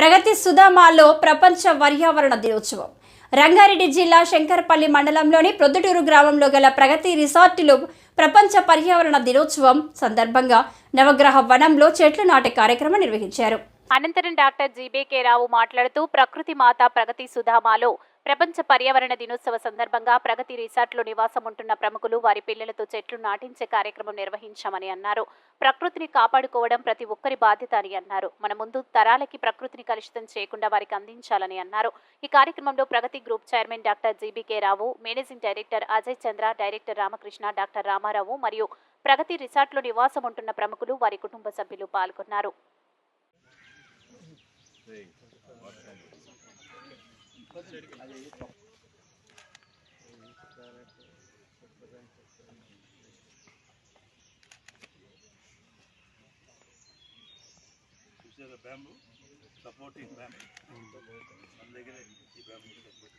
ప్రగతి సుధామాలో ప్రపంచ పర్యావరణ దినోత్సవం. రంగారెడ్డి జిల్లా శంకరపల్లి మండలంలోని ప్రొద్దుటూరు గ్రామంలో గల ప్రగతి రిసార్టులో ప్రపంచ పర్యావరణ దినోత్సవం సందర్భంగా నవగ్రహ వనంలో చెట్లు నాటే కార్యక్రమం నిర్వహించారు. అనంతరం డాక్టర్ జీబీకే రావు మాట్లాడుతూ ప్రకృతి మాత ప్రగతి సుధామాలో ప్రపంచ పర్యావరణ దినోత్సవ సందర్భంగా ప్రగతి రిసార్ట్లో నివాసం ఉంటున్న ప్రముఖులు వారి పిల్లలతో చెట్లు నాటించే కార్యక్రమం నిర్వహించామని అన్నారు. ప్రకృతిని కాపాడుకోవడం ప్రతి ఒక్కరి బాధ్యత అని అన్నారు. మన ముందు తరాలకి ప్రకృతిని కలుషితం చేయకుండా వారికి అందించాలని అన్నారు. ఈ కార్యక్రమంలో Pragati group chairman doctor GBK Rao managing director Ajay Chandra director Ramakrishna doctor Ramarao మరియు ప్రగతి రిసార్ట్లో నివాసం ఉంటున్న ప్రముఖులు వారి కుటుంబ సభ్యులు పాల్గొన్నారు. చూసారా బ్యాంబు సపోర్టింగ్ బ్యాంబు మన దగ్గర ఈ బ్యాంబు సపోర్ట్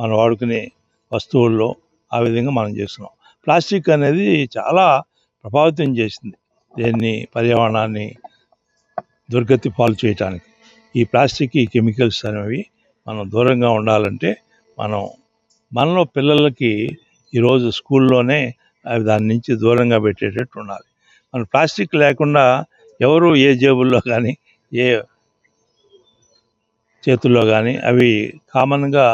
మనం వాడుకునే వస్తువుల్లో ఆ విధంగా మనం చేస్తున్నాం. ప్లాస్టిక్ అనేది చాలా ప్రభావితం చేసింది దీన్ని పర్యావరణాన్ని దుర్గతి పాలు చేయటానికి. ఈ ప్లాస్టిక్ ఈ కెమికల్స్ అనేవి మనం దూరంగా ఉండాలంటే మనం మనలో పిల్లలకి ఈరోజు స్కూల్లోనే అవి దాని నుంచి దూరంగా పెట్టేటట్టు ఉండాలి. మన ప్లాస్టిక్ లేకుండా ఎవరు ఏ జేబుల్లో కానీ ఏ చేతుల్లో కానీ అవి కామన్గా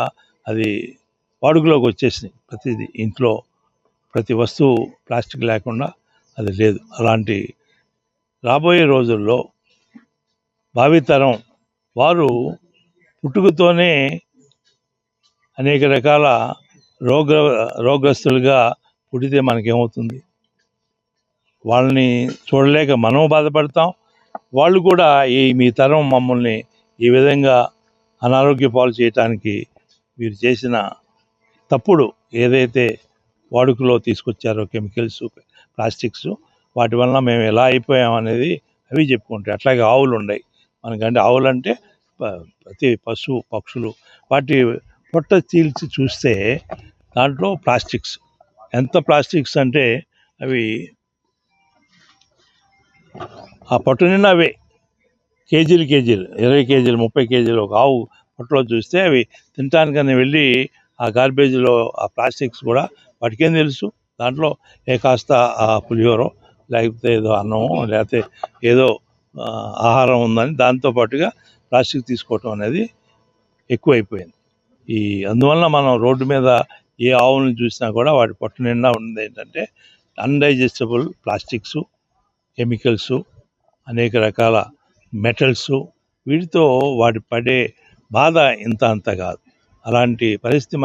అది వాడుకలోకి వచ్చేసినాయి. ప్రతిదీ ఇంట్లో ప్రతి వస్తువు ప్లాస్టిక్ లేకుండా అది లేదు. అలాంటి రాబోయే రోజుల్లో భావితరం వారు పుట్టుకతోనే అనేక రకాల రోగ రోగస్తులుగా పుట్టితే మనకేమవుతుంది? వాళ్ళని చూడలేక మనం బాధపడతాం. వాళ్ళు కూడా ఈ మీ తరం మమ్మల్ని ఈ విధంగా అనారోగ్య పాలు చేయటానికి మీరు చేసిన తప్పుడు ఏదైతే వాడుకలో తీసుకొచ్చారో కెమికల్స్ ప్లాస్టిక్స్ వాటి వలన మేము ఎలా అయిపోయాం అనేది అవి చెప్పుకుంటాయి. అట్లాగే ఆవులు ఉన్నాయి మనకంటే ఆవులు అంటే ప- ప్రతి పశువు పక్షులు వాటి పొట్ట చీల్చి చూస్తే దాంట్లో ప్లాస్టిక్స్. ఎంత ప్లాస్టిక్స్ అంటే అవి ఆ పట్టు నిన్న అవే. కేజీలు కేజీలు ఇరవై కేజీలు ముప్పై కేజీలు ఒక ఆవు పొట్టలో చూస్తే అవి తినటానికని వెళ్ళి ఆ గార్బేజ్లో ఆ ప్లాస్టిక్స్ కూడా వాటికేం తెలుసు? దాంట్లో ఏ కాస్త ఆ పులిహోరో లేకపోతే ఏదో అన్నమో లేకపోతే ఏదో ఆహారం ఉందని దాంతో పాటుగా ప్లాస్టిక్ తీసుకోవటం అనేది ఎక్కువైపోయింది. ఈ అందువలన మనం రోడ్డు మీద ఏ ఆవులను చూసినా కూడా వాటి పొట్ట నిండా ఉంది ఏంటంటే అన్డైజెస్టబుల్ ప్లాస్టిక్స్ కెమికల్స్ అనేక రకాల మెటల్స్ వీటితో వాటి పడే బాధ ఇంత అంత కాదు. అలాంటి పరిస్థితి